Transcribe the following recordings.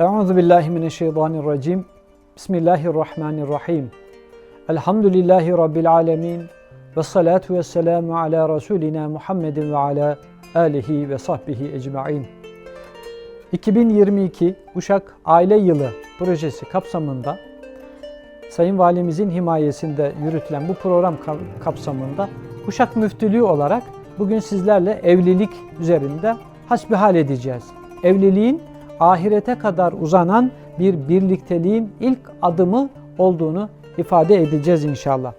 Euzu billahi mineşşeytanirracim. Bismillahirrahmanirrahim. Elhamdülillahi rabbil alamin. Ve salatu vesselamu ala rasulina Muhammedin ve ala alihi ve sahbihi ecmaîn. 2022 Uşak Aile Yılı projesi kapsamında Sayın Valimizin himayesinde yürütülen bu program ka- kapsamında Uşak Müftülüğü olarak bugün sizlerle evlilik üzerinde hasbihal edeceğiz. Evliliğin ahirete kadar uzanan bir birlikteliğin ilk adımı olduğunu ifade edeceğiz inşallah.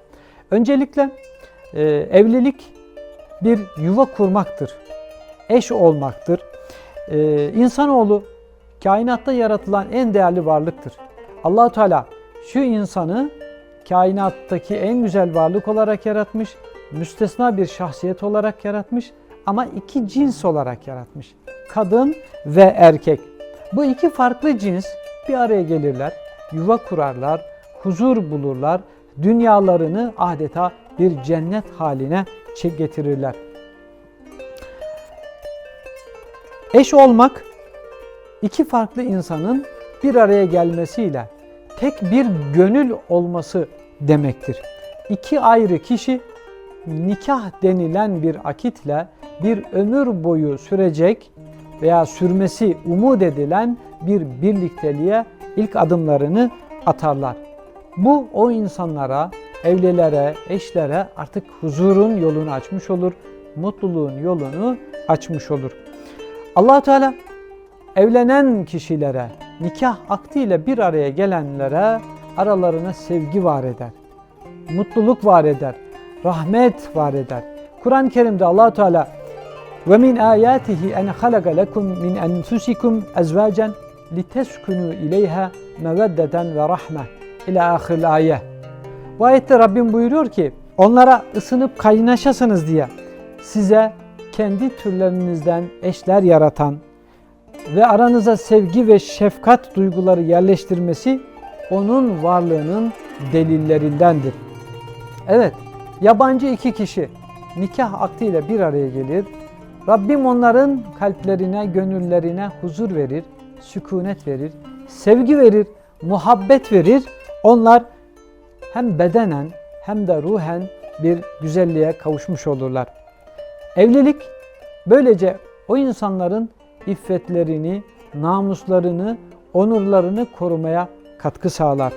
Öncelikle e, evlilik bir yuva kurmaktır. Eş olmaktır. E, insanoğlu kainatta yaratılan en değerli varlıktır. allah Teala şu insanı kainattaki en güzel varlık olarak yaratmış, müstesna bir şahsiyet olarak yaratmış ama iki cins olarak yaratmış. Kadın ve erkek. Bu iki farklı cins bir araya gelirler, yuva kurarlar, huzur bulurlar, dünyalarını adeta bir cennet haline getirirler. Eş olmak iki farklı insanın bir araya gelmesiyle tek bir gönül olması demektir. İki ayrı kişi nikah denilen bir akitle bir ömür boyu sürecek veya sürmesi umut edilen bir birlikteliğe ilk adımlarını atarlar. Bu o insanlara, evlilere, eşlere artık huzurun yolunu açmış olur, mutluluğun yolunu açmış olur. allah Teala evlenen kişilere, nikah aktiyle bir araya gelenlere aralarına sevgi var eder. Mutluluk var eder. Rahmet var eder. Kur'an-ı Kerim'de allah Teala ayatihi en halaka lekum min enfusikum ezvacen liteskunu ileyha meveddeten ve rahme ila ahiril ayet. Bu ayette Rabbim buyuruyor ki onlara ısınıp kaynaşasınız diye size kendi türlerinizden eşler yaratan ve aranıza sevgi ve şefkat duyguları yerleştirmesi onun varlığının delillerindendir. Evet, yabancı iki kişi nikah aktiyle bir araya gelir. Rabbim onların kalplerine, gönüllerine huzur verir, sükunet verir, sevgi verir, muhabbet verir. Onlar hem bedenen hem de ruhen bir güzelliğe kavuşmuş olurlar. Evlilik böylece o insanların iffetlerini, namuslarını, onurlarını korumaya katkı sağlar.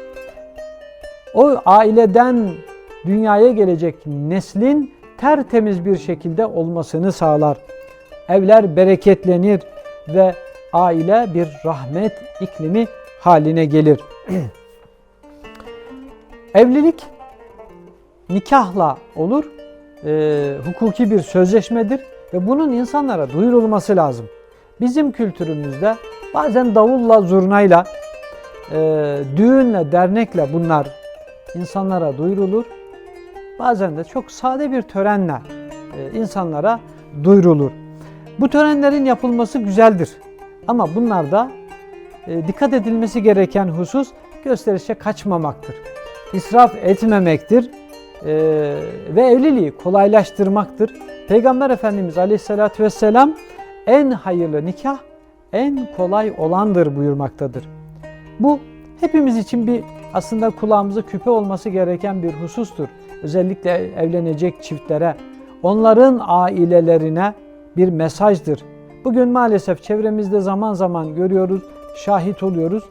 O aileden dünyaya gelecek neslin tertemiz bir şekilde olmasını sağlar. Evler bereketlenir ve aile bir rahmet iklimi haline gelir. Evlilik nikahla olur, e, hukuki bir sözleşmedir ve bunun insanlara duyurulması lazım. Bizim kültürümüzde bazen davulla, zurnayla, e, düğünle, dernekle bunlar insanlara duyurulur. Bazen de çok sade bir törenle e, insanlara duyurulur. Bu törenlerin yapılması güzeldir. Ama bunlarda e, dikkat edilmesi gereken husus gösterişe kaçmamaktır. İsraf etmemektir e, ve evliliği kolaylaştırmaktır. Peygamber Efendimiz Aleyhisselatü Vesselam en hayırlı nikah en kolay olandır buyurmaktadır. Bu hepimiz için bir aslında kulağımıza küpe olması gereken bir husustur. Özellikle evlenecek çiftlere, onların ailelerine bir mesajdır. Bugün maalesef çevremizde zaman zaman görüyoruz, şahit oluyoruz.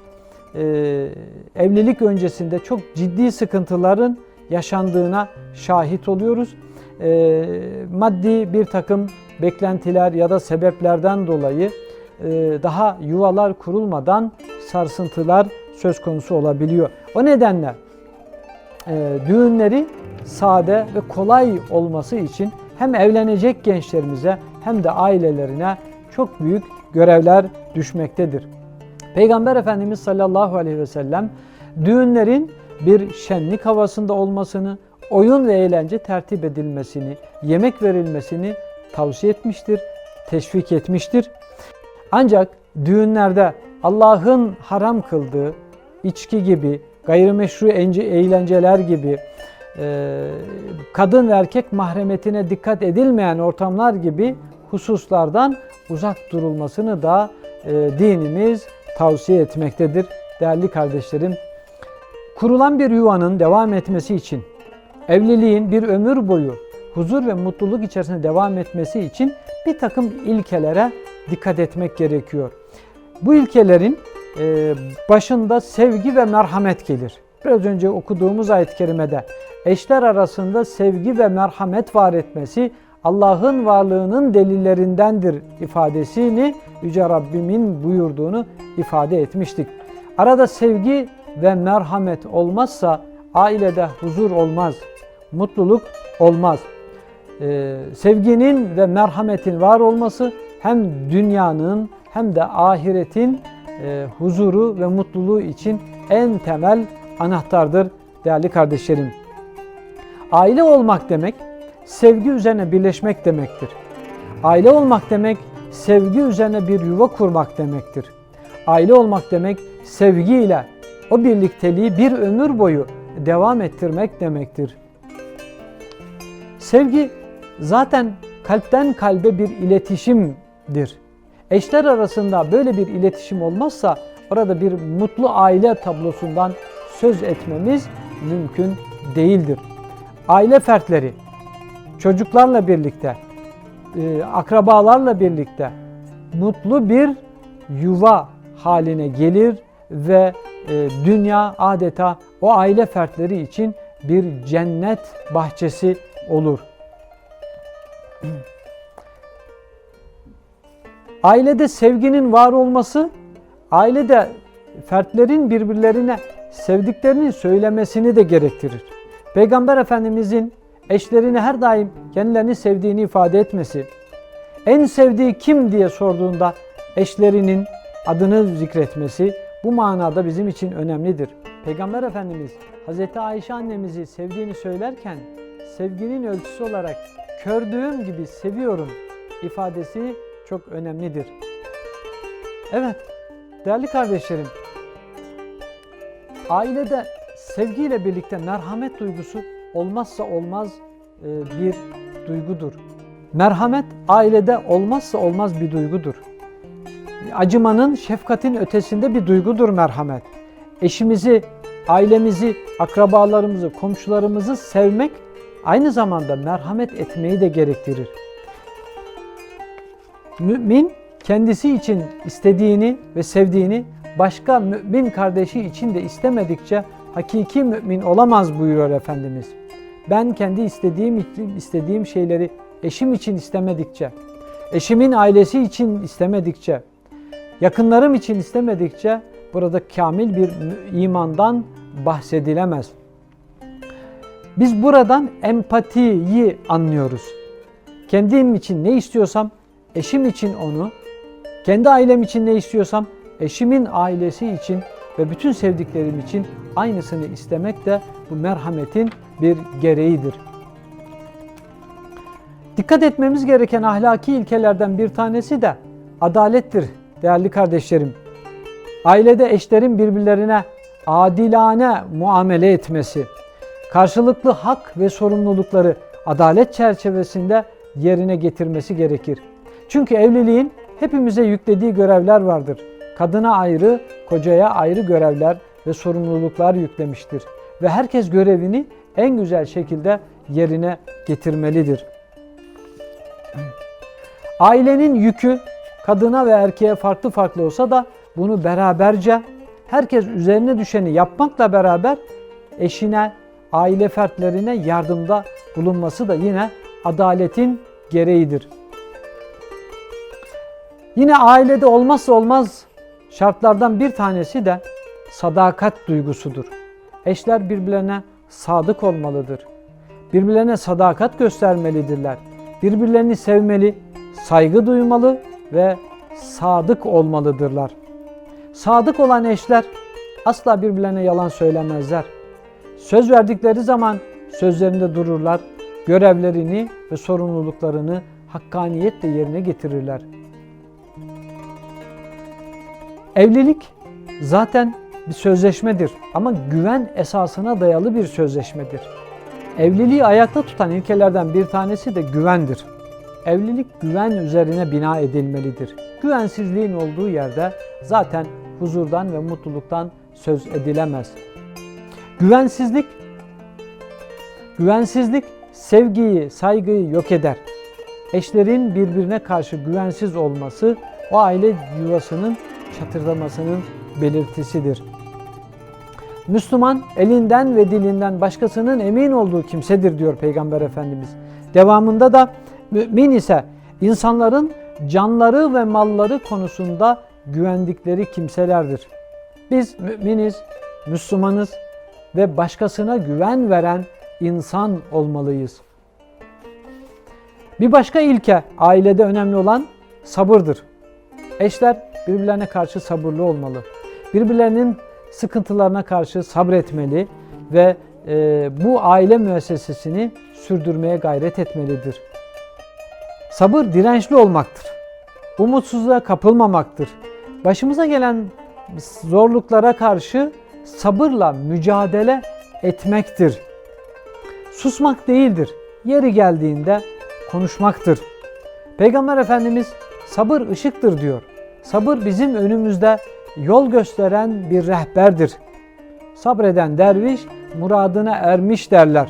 Ee, evlilik öncesinde çok ciddi sıkıntıların yaşandığına şahit oluyoruz. Ee, maddi bir takım beklentiler ya da sebeplerden dolayı e, daha yuvalar kurulmadan sarsıntılar söz konusu olabiliyor. O nedenle e, düğünleri sade ve kolay olması için hem evlenecek gençlerimize hem de ailelerine çok büyük görevler düşmektedir. Peygamber Efendimiz sallallahu aleyhi ve sellem düğünlerin bir şenlik havasında olmasını, oyun ve eğlence tertip edilmesini, yemek verilmesini tavsiye etmiştir, teşvik etmiştir. Ancak düğünlerde Allah'ın haram kıldığı içki gibi, gayrimeşru eğlenceler gibi, kadın ve erkek mahremetine dikkat edilmeyen ortamlar gibi hususlardan uzak durulmasını da dinimiz tavsiye etmektedir. Değerli kardeşlerim, kurulan bir yuvanın devam etmesi için, evliliğin bir ömür boyu huzur ve mutluluk içerisinde devam etmesi için bir takım ilkelere dikkat etmek gerekiyor. Bu ilkelerin e, başında sevgi ve merhamet gelir. Biraz önce okuduğumuz ayet-i kerimede eşler arasında sevgi ve merhamet var etmesi Allah'ın varlığının delillerindendir ifadesini Yüce Rabbimin buyurduğunu ifade etmiştik. Arada sevgi ve merhamet olmazsa ailede huzur olmaz, mutluluk olmaz. Ee, sevginin ve merhametin var olması hem dünyanın hem de ahiretin e, huzuru ve mutluluğu için en temel anahtardır değerli kardeşlerim. Aile olmak demek sevgi üzerine birleşmek demektir. Aile olmak demek sevgi üzerine bir yuva kurmak demektir. Aile olmak demek sevgiyle o birlikteliği bir ömür boyu devam ettirmek demektir. Sevgi zaten kalpten kalbe bir iletişimdir. Eşler arasında böyle bir iletişim olmazsa orada bir mutlu aile tablosundan söz etmemiz mümkün değildir. Aile fertleri çocuklarla birlikte, e, akrabalarla birlikte mutlu bir yuva haline gelir ve e, dünya adeta o aile fertleri için bir cennet bahçesi olur. Ailede sevginin var olması, ailede fertlerin birbirlerine sevdiklerini söylemesini de gerektirir. Peygamber Efendimizin eşlerine her daim kendilerini sevdiğini ifade etmesi, en sevdiği kim diye sorduğunda eşlerinin adını zikretmesi bu manada bizim için önemlidir. Peygamber Efendimiz Hz. Ayşe annemizi sevdiğini söylerken sevginin ölçüsü olarak kördüğüm gibi seviyorum ifadesi çok önemlidir. Evet, değerli kardeşlerim, ailede sevgiyle birlikte merhamet duygusu olmazsa olmaz e, bir duygudur. Merhamet ailede olmazsa olmaz bir duygudur. Acımanın, şefkatin ötesinde bir duygudur merhamet. Eşimizi, ailemizi, akrabalarımızı, komşularımızı sevmek aynı zamanda merhamet etmeyi de gerektirir. Mümin kendisi için istediğini ve sevdiğini başka mümin kardeşi için de istemedikçe hakiki mümin olamaz buyuruyor Efendimiz. Ben kendi istediğim istediğim şeyleri eşim için istemedikçe, eşimin ailesi için istemedikçe, yakınlarım için istemedikçe burada kamil bir imandan bahsedilemez. Biz buradan empatiyi anlıyoruz. Kendim için ne istiyorsam eşim için onu, kendi ailem için ne istiyorsam eşimin ailesi için ve bütün sevdiklerim için aynısını istemek de bu merhametin bir gereğidir. Dikkat etmemiz gereken ahlaki ilkelerden bir tanesi de adalettir değerli kardeşlerim. Ailede eşlerin birbirlerine adilane muamele etmesi, karşılıklı hak ve sorumlulukları adalet çerçevesinde yerine getirmesi gerekir. Çünkü evliliğin hepimize yüklediği görevler vardır. Kadına ayrı, kocaya ayrı görevler ve sorumluluklar yüklemiştir. Ve herkes görevini en güzel şekilde yerine getirmelidir. Ailenin yükü kadına ve erkeğe farklı farklı olsa da bunu beraberce herkes üzerine düşeni yapmakla beraber eşine, aile fertlerine yardımda bulunması da yine adaletin gereğidir. Yine ailede olmazsa olmaz şartlardan bir tanesi de sadakat duygusudur. Eşler birbirlerine sadık olmalıdır. Birbirlerine sadakat göstermelidirler. Birbirlerini sevmeli, saygı duymalı ve sadık olmalıdırlar. Sadık olan eşler asla birbirlerine yalan söylemezler. Söz verdikleri zaman sözlerinde dururlar. Görevlerini ve sorumluluklarını hakkaniyetle yerine getirirler. Evlilik zaten bir sözleşmedir ama güven esasına dayalı bir sözleşmedir. Evliliği ayakta tutan ilkelerden bir tanesi de güvendir. Evlilik güven üzerine bina edilmelidir. Güvensizliğin olduğu yerde zaten huzurdan ve mutluluktan söz edilemez. Güvensizlik Güvensizlik sevgiyi, saygıyı yok eder. Eşlerin birbirine karşı güvensiz olması o aile yuvasının çatırdamasının belirtisidir. Müslüman elinden ve dilinden başkasının emin olduğu kimsedir diyor Peygamber Efendimiz. Devamında da mümin ise insanların canları ve malları konusunda güvendikleri kimselerdir. Biz müminiz, Müslümanız ve başkasına güven veren insan olmalıyız. Bir başka ilke ailede önemli olan sabırdır. Eşler birbirlerine karşı sabırlı olmalı. Birbirlerinin sıkıntılarına karşı sabretmeli ve e, bu aile müessesesini sürdürmeye gayret etmelidir. Sabır dirençli olmaktır. Umutsuzluğa kapılmamaktır. Başımıza gelen zorluklara karşı sabırla mücadele etmektir. Susmak değildir. Yeri geldiğinde konuşmaktır. Peygamber Efendimiz sabır ışıktır diyor. Sabır bizim önümüzde yol gösteren bir rehberdir. Sabreden derviş muradına ermiş derler.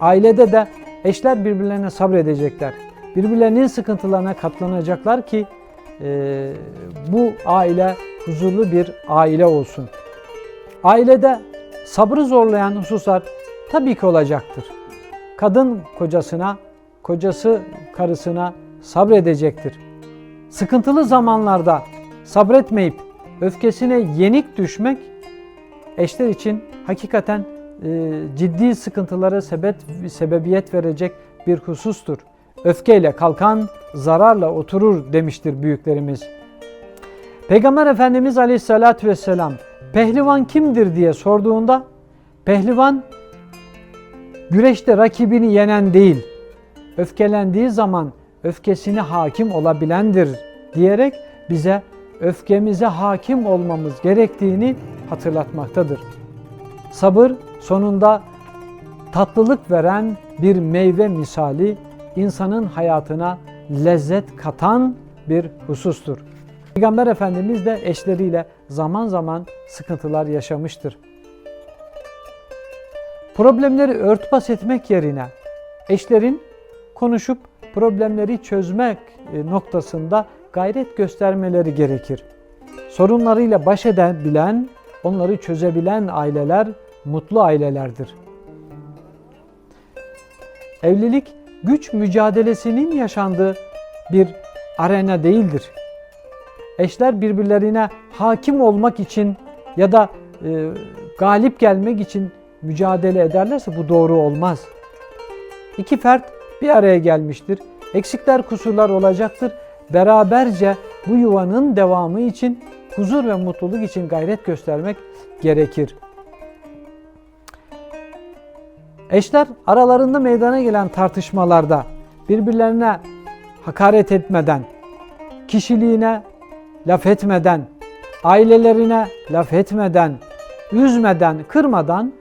Ailede de eşler birbirlerine sabredecekler. Birbirlerinin sıkıntılarına katlanacaklar ki e, bu aile huzurlu bir aile olsun. Ailede sabrı zorlayan hususlar tabii ki olacaktır. Kadın kocasına, kocası karısına sabredecektir. Sıkıntılı zamanlarda sabretmeyip öfkesine yenik düşmek eşler için hakikaten e, ciddi sıkıntılara sebep, sebebiyet verecek bir husustur. Öfkeyle kalkan zararla oturur demiştir büyüklerimiz. Peygamber Efendimiz Aleyhisselatü Vesselam pehlivan kimdir diye sorduğunda pehlivan güreşte rakibini yenen değil, öfkelendiği zaman öfkesine hakim olabilendir diyerek bize öfkemize hakim olmamız gerektiğini hatırlatmaktadır. Sabır sonunda tatlılık veren bir meyve misali insanın hayatına lezzet katan bir husustur. Peygamber Efendimiz de eşleriyle zaman zaman sıkıntılar yaşamıştır. Problemleri örtbas etmek yerine eşlerin konuşup problemleri çözmek e, noktasında gayret göstermeleri gerekir. Sorunlarıyla baş edebilen, onları çözebilen aileler mutlu ailelerdir. Evlilik güç mücadelesinin yaşandığı bir arena değildir. Eşler birbirlerine hakim olmak için ya da e, galip gelmek için mücadele ederlerse bu doğru olmaz. İki fert bir araya gelmiştir. Eksikler, kusurlar olacaktır. Beraberce bu yuvanın devamı için, huzur ve mutluluk için gayret göstermek gerekir. Eşler aralarında meydana gelen tartışmalarda birbirlerine hakaret etmeden, kişiliğine laf etmeden, ailelerine laf etmeden, üzmeden, kırmadan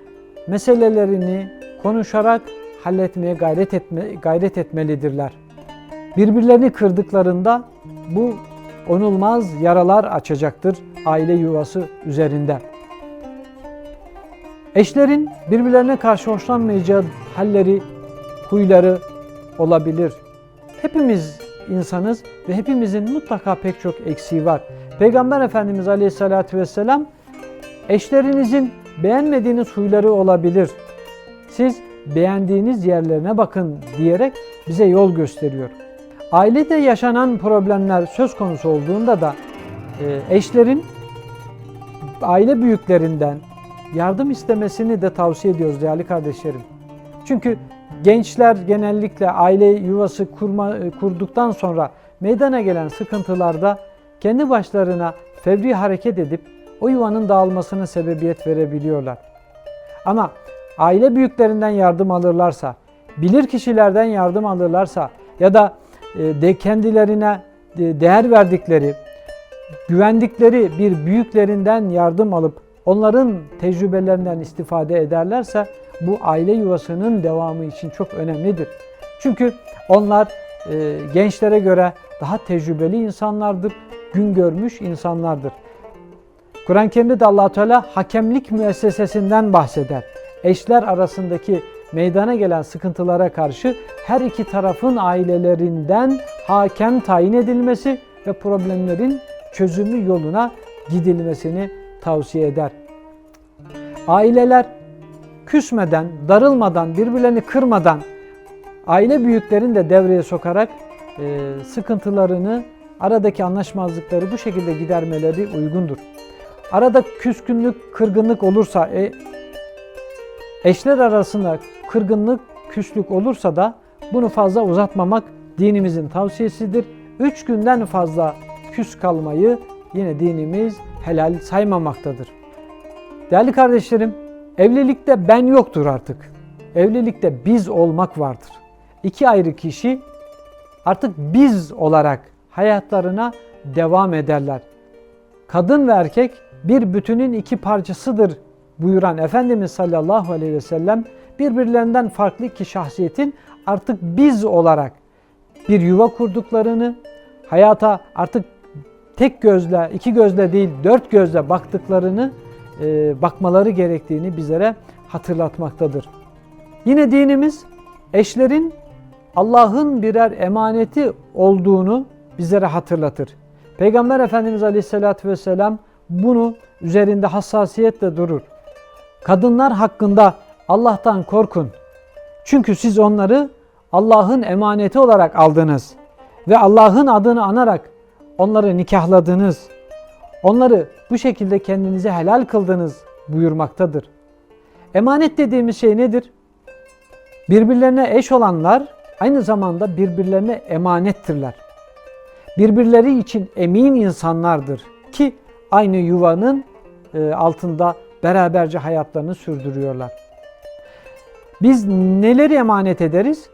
meselelerini konuşarak halletmeye gayret etme, gayret etmelidirler. Birbirlerini kırdıklarında bu onulmaz yaralar açacaktır aile yuvası üzerinde. Eşlerin birbirlerine karşı hoşlanmayacağı halleri, huyları olabilir. Hepimiz insanız ve hepimizin mutlaka pek çok eksiği var. Peygamber Efendimiz Aleyhisselatü Vesselam eşlerinizin beğenmediğiniz huyları olabilir. Siz beğendiğiniz yerlerine bakın diyerek bize yol gösteriyor. Ailede yaşanan problemler söz konusu olduğunda da e, eşlerin aile büyüklerinden yardım istemesini de tavsiye ediyoruz değerli kardeşlerim. Çünkü gençler genellikle aile yuvası kurma, kurduktan sonra meydana gelen sıkıntılarda kendi başlarına fevri hareket edip o yuvanın dağılmasına sebebiyet verebiliyorlar. Ama aile büyüklerinden yardım alırlarsa, bilir kişilerden yardım alırlarsa ya da e, de kendilerine e, değer verdikleri, güvendikleri bir büyüklerinden yardım alıp onların tecrübelerinden istifade ederlerse bu aile yuvasının devamı için çok önemlidir. Çünkü onlar e, gençlere göre daha tecrübeli insanlardır, gün görmüş insanlardır. Kur'an-ı Kerim'de de allah Teala hakemlik müessesesinden bahseder. Eşler arasındaki meydana gelen sıkıntılara karşı her iki tarafın ailelerinden hakem tayin edilmesi ve problemlerin çözümü yoluna gidilmesini tavsiye eder. Aileler küsmeden, darılmadan, birbirlerini kırmadan aile büyüklerini de devreye sokarak e, sıkıntılarını, aradaki anlaşmazlıkları bu şekilde gidermeleri uygundur. Arada küskünlük, kırgınlık olursa, e, eşler arasında kırgınlık, küslük olursa da bunu fazla uzatmamak dinimizin tavsiyesidir. Üç günden fazla küs kalmayı yine dinimiz helal saymamaktadır. Değerli kardeşlerim, evlilikte ben yoktur artık. Evlilikte biz olmak vardır. İki ayrı kişi artık biz olarak hayatlarına devam ederler. Kadın ve erkek bir bütünün iki parçasıdır buyuran Efendimiz sallallahu aleyhi ve sellem birbirlerinden farklı iki şahsiyetin artık biz olarak bir yuva kurduklarını, hayata artık tek gözle, iki gözle değil dört gözle baktıklarını, e, bakmaları gerektiğini bizlere hatırlatmaktadır. Yine dinimiz eşlerin Allah'ın birer emaneti olduğunu bizlere hatırlatır. Peygamber Efendimiz Aleyhisselatü Vesselam bunu üzerinde hassasiyetle durur. Kadınlar hakkında Allah'tan korkun. Çünkü siz onları Allah'ın emaneti olarak aldınız ve Allah'ın adını anarak onları nikahladınız. Onları bu şekilde kendinize helal kıldınız buyurmaktadır. Emanet dediğimiz şey nedir? Birbirlerine eş olanlar aynı zamanda birbirlerine emanettirler. Birbirleri için emin insanlardır ki aynı yuvanın e, altında beraberce hayatlarını sürdürüyorlar. Biz neleri emanet ederiz?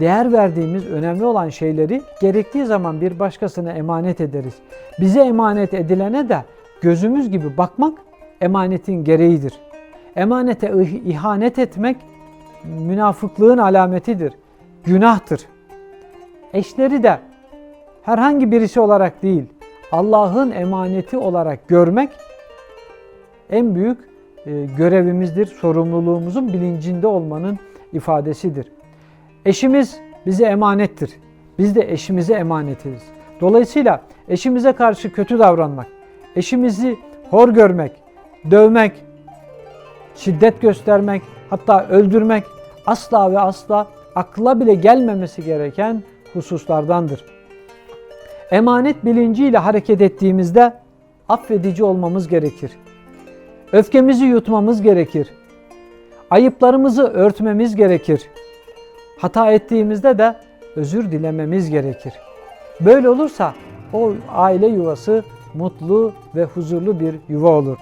Değer verdiğimiz önemli olan şeyleri gerektiği zaman bir başkasına emanet ederiz. Bize emanet edilene de gözümüz gibi bakmak emanetin gereğidir. Emanete ihanet etmek münafıklığın alametidir, günahtır. Eşleri de herhangi birisi olarak değil, Allah'ın emaneti olarak görmek en büyük e, görevimizdir, sorumluluğumuzun bilincinde olmanın ifadesidir. Eşimiz bize emanettir. Biz de eşimize emanetiz. Dolayısıyla eşimize karşı kötü davranmak, eşimizi hor görmek, dövmek, şiddet göstermek, hatta öldürmek asla ve asla akla bile gelmemesi gereken hususlardandır. Emanet bilinciyle hareket ettiğimizde affedici olmamız gerekir. Öfkemizi yutmamız gerekir. Ayıplarımızı örtmemiz gerekir. Hata ettiğimizde de özür dilememiz gerekir. Böyle olursa o aile yuvası mutlu ve huzurlu bir yuva olur.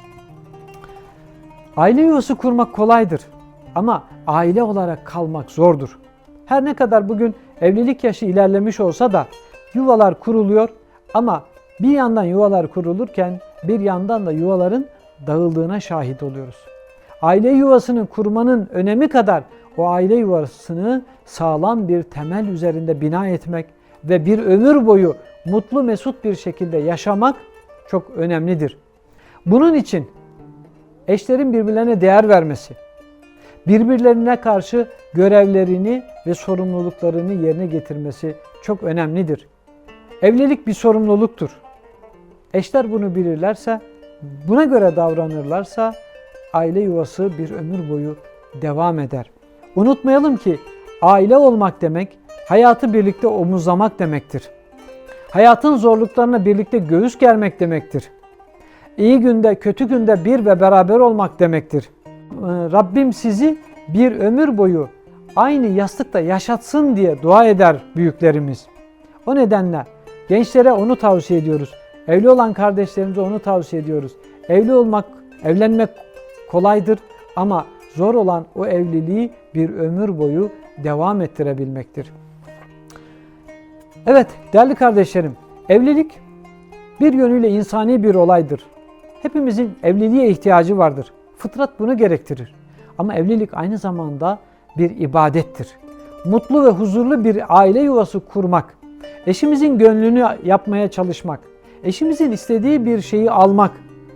Aile yuvası kurmak kolaydır ama aile olarak kalmak zordur. Her ne kadar bugün evlilik yaşı ilerlemiş olsa da yuvalar kuruluyor ama bir yandan yuvalar kurulurken bir yandan da yuvaların dağıldığına şahit oluyoruz. Aile yuvasının kurmanın önemi kadar o aile yuvasını sağlam bir temel üzerinde bina etmek ve bir ömür boyu mutlu mesut bir şekilde yaşamak çok önemlidir. Bunun için eşlerin birbirlerine değer vermesi, birbirlerine karşı görevlerini ve sorumluluklarını yerine getirmesi çok önemlidir. Evlilik bir sorumluluktur. Eşler bunu bilirlerse, buna göre davranırlarsa aile yuvası bir ömür boyu devam eder. Unutmayalım ki aile olmak demek hayatı birlikte omuzlamak demektir. Hayatın zorluklarına birlikte göğüs germek demektir. İyi günde, kötü günde bir ve beraber olmak demektir. Ee, Rabbim sizi bir ömür boyu aynı yastıkta yaşatsın diye dua eder büyüklerimiz. O nedenle gençlere onu tavsiye ediyoruz. Evli olan kardeşlerimize onu tavsiye ediyoruz. Evli olmak, evlenmek kolaydır ama zor olan o evliliği bir ömür boyu devam ettirebilmektir. Evet değerli kardeşlerim, evlilik bir yönüyle insani bir olaydır. Hepimizin evliliğe ihtiyacı vardır. Fıtrat bunu gerektirir. Ama evlilik aynı zamanda bir ibadettir. Mutlu ve huzurlu bir aile yuvası kurmak, eşimizin gönlünü yapmaya çalışmak, eşimizin istediği bir şeyi almak,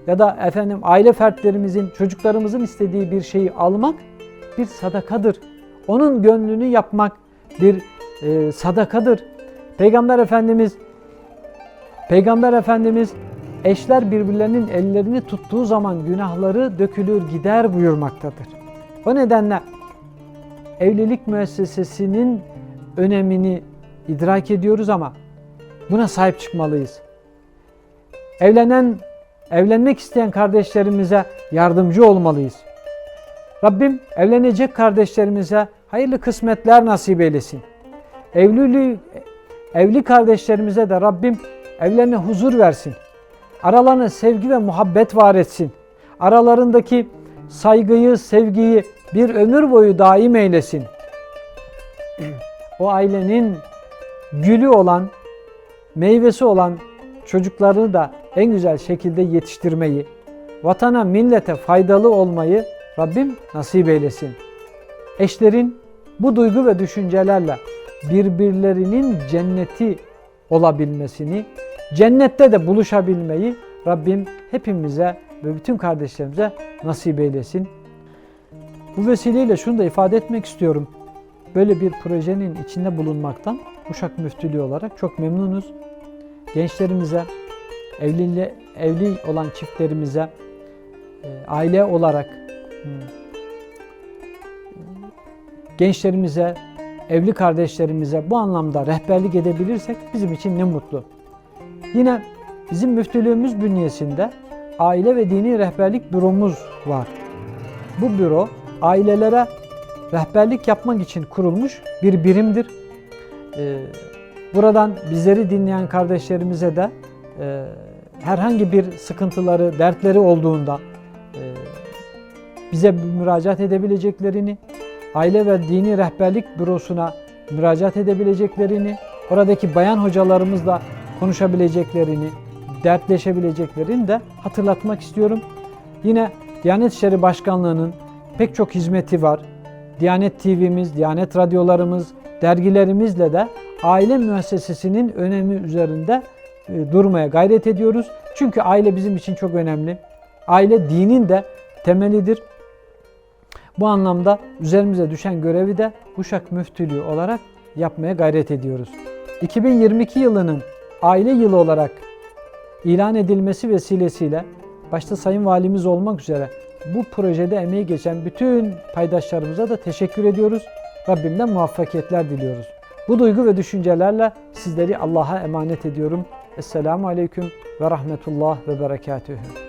ya da efendim aile fertlerimizin, çocuklarımızın istediği bir şeyi almak bir sadakadır. Onun gönlünü yapmak bir e, sadakadır. Peygamber Efendimiz Peygamber Efendimiz eşler birbirlerinin ellerini tuttuğu zaman günahları dökülür gider buyurmaktadır. O nedenle evlilik müessesesinin önemini idrak ediyoruz ama buna sahip çıkmalıyız. Evlenen, evlenmek isteyen kardeşlerimize yardımcı olmalıyız. Rabbim evlenecek kardeşlerimize hayırlı kısmetler nasip eylesin. Evliliği, evli kardeşlerimize de Rabbim evlerine huzur versin. Aralarına sevgi ve muhabbet var etsin. Aralarındaki saygıyı, sevgiyi bir ömür boyu daim eylesin. O ailenin gülü olan, meyvesi olan çocuklarını da en güzel şekilde yetiştirmeyi, vatana, millete faydalı olmayı Rabbim nasip eylesin. Eşlerin bu duygu ve düşüncelerle birbirlerinin cenneti olabilmesini, cennette de buluşabilmeyi Rabbim hepimize ve bütün kardeşlerimize nasip eylesin. Bu vesileyle şunu da ifade etmek istiyorum. Böyle bir projenin içinde bulunmaktan Uşak Müftülüğü olarak çok memnunuz. Gençlerimize, evli, evli olan çiftlerimize, e, aile olarak gençlerimize, evli kardeşlerimize bu anlamda rehberlik edebilirsek bizim için ne mutlu. Yine bizim müftülüğümüz bünyesinde aile ve dini rehberlik büromuz var. Bu büro ailelere rehberlik yapmak için kurulmuş bir birimdir. Ee, buradan bizleri dinleyen kardeşlerimize de e, herhangi bir sıkıntıları, dertleri olduğunda e, bize müracaat edebileceklerini, aile ve dini rehberlik bürosuna müracaat edebileceklerini, oradaki bayan hocalarımızla konuşabileceklerini, dertleşebileceklerini de hatırlatmak istiyorum. Yine Diyanet İşleri Başkanlığı'nın pek çok hizmeti var. Diyanet TV'miz, Diyanet radyolarımız, dergilerimizle de aile müessesesinin önemi üzerinde e, durmaya gayret ediyoruz. Çünkü aile bizim için çok önemli. Aile dinin de temelidir. Bu anlamda üzerimize düşen görevi de Uşak Müftülüğü olarak yapmaya gayret ediyoruz. 2022 yılının aile yılı olarak ilan edilmesi vesilesiyle başta Sayın Valimiz olmak üzere bu projede emeği geçen bütün paydaşlarımıza da teşekkür ediyoruz. Rabbimden muvaffakiyetler diliyoruz. Bu duygu ve düşüncelerle sizleri Allah'a emanet ediyorum. Esselamu Aleyküm ve Rahmetullah ve Berekatühü.